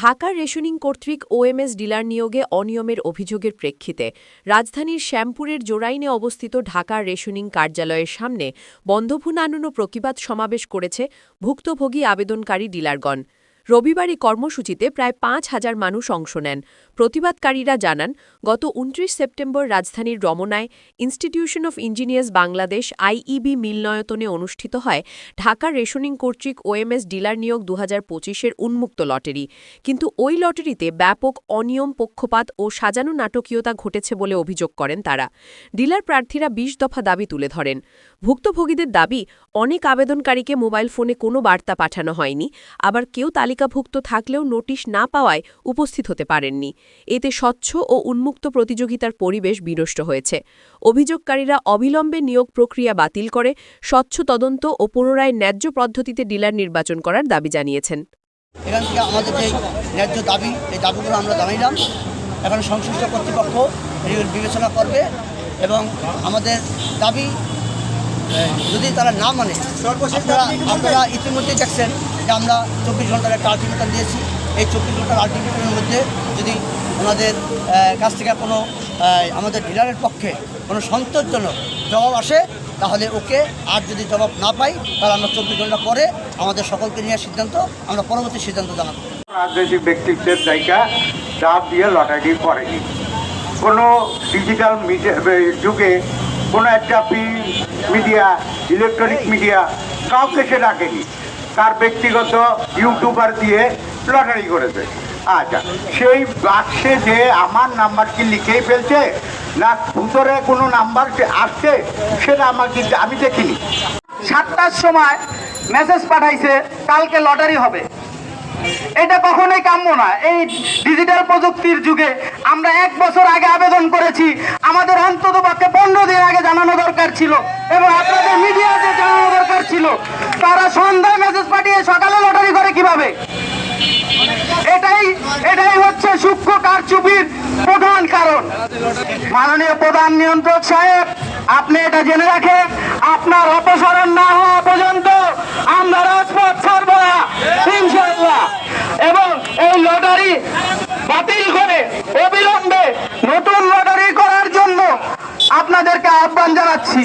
ঢাকার রেশনিং কর্তৃক OMS dealer নিয়োগে অনিয়মের অভিযোগের প্রেক্ষিতে রাজধানীর শ্যামপুরের জোরাইনে অবস্থিত ঢাকার রেশনিং কার্যালয়ের সামনে বন্ধভুনানুনো প্রতিবাদ সমাবেশ করেছে ভুক্তভোগী আবেদনকারী ডিলারগণ। রবিবার এই কর্মসূচিতে প্রায় পাঁচ হাজার মানুষ অংশ নেন। প্রতিবাদকারীরা জানান, গত উনত্রিশ সেপ্টেম্বর রাজধানীর রমনায় institution of engineers Bangladesh IEB মিলনয়তনে অনুষ্ঠিত হয় ঢাকার রেশনিং কর্তৃক ওএমএস ডিলার নিয়োগ দু হাজার উন্মুক্ত লটারি। কিন্তু ওই লটারিতে ব্যাপক অনিয়ম, পক্ষপাত ও সাজানো নাটকীয়তা ঘটেছে বলে অভিযোগ করেন তারা। ডিলার প্রার্থীরা বিশ দফা দাবি তুলে ধরেন। ভুক্তভোগীদের দাবি, অনেক আবেদনকারীকে মোবাইল ফোনে কোনো বার্তা পাঠানো হয়নি, আবার কেউ তালিকাভুক্ত থাকলেও নোটিশ না পাওয়ায় উপস্থিত হতে পারেননি। এতে স্বচ্ছ ও উন্মুক্ত প্রতিযোগিতার পরিবেশ বিনষ্ট হয়েছে। অভিযোগকারীরা অবিলম্বে নিয়োগ প্রক্রিয়া বাতিল করে, স্বচ্ছ তদন্ত ও পুনরায় ন্যায্য পদ্ধতিতে ডিলার নির্বাচন করার দাবি জানিয়েছেন। এখান থেকে আমাদের যে ন্যায্য দাবি, এই দাবিগুলো আমরা জানাইলাম। এখন সংশ্লিষ্ট কর্তৃপক্ষ বিবেচনা করবে এবং আমাদের দাবি, যদি তারা না মানে আপনারা আপনারা ইতিমধ্যেই দেখছেন যে আমরা চব্বিশ ঘণ্টার একটা আলটিমেটাম দিয়েছি। এই চব্বিশ ঘণ্টার আলটিমেটামের মধ্যে যদি ওনাদের কাছ থেকে কোনো আমাদের ডিলারের পক্ষে কোনো সন্তোষজনক জবাব আসে, তাহলে ওকে আর যদি জবাব না পাই, তাহলে আমরা চব্বিশ ঘণ্টা পরে আমাদের সকলকে নিয়ে সিদ্ধান্ত, আমরা পরবর্তী সিদ্ধান্ত জানাব। রাজনৈতিক ব্যক্তিত্বের জায়গা চাপ দিয়ে লটারি করেনি কোনো ডিজিটাল যুগে কোনো একটা মিডিয়া ইলেকট্রনিক মিডিয়া কাউকে সে ডাকেনি। তার ব্যক্তিগত ইউটিউবার দিয়ে লটারি করেছে। আচ্ছা সেই বাক্সে যে আমার নাম্বার কি লিখেই ফেলছে? না ভিতরে কোনো নাম্বার আসছে, সেটা আমাকে আমি দেখিনি। সাতটার সময় মেসেজ পাঠাইছে, কালকে লটারি হবে। এটা কখনোই কাম্য না। এই ডিজিটাল প্রযুক্তির যুগে আমরা এক বছর আগে আবেদন করেছি, আমাদের অন্তত পক্ষে পনেরো দিন আগে জানানো দরকার ছিল এবং আপনাদের মিডিয়াতে জানানো দরকার ছিল। তারা সন্ধ্যায় মেসেজ পাঠিয়ে সকালে লটারি করে কীভাবে? এটাই এটাই হচ্ছে সূক্ষ্ম কারচুপির প্রধান কারণ। মাননীয় প্রধান নিয়ন্ত্রক সাহেব, আপনি এটা জেনে রাখেন, আপনার অপসারণ না হওয়া পর্যন্ত আমরা রাজপথ ছাড়বো না ইনশাল্লাহ এবং এই লটারি বাতিল করে, অবিলম্বে নতুন লটারি করার জন্য আপনাদেরকে আহ্বান জানাচ্ছি।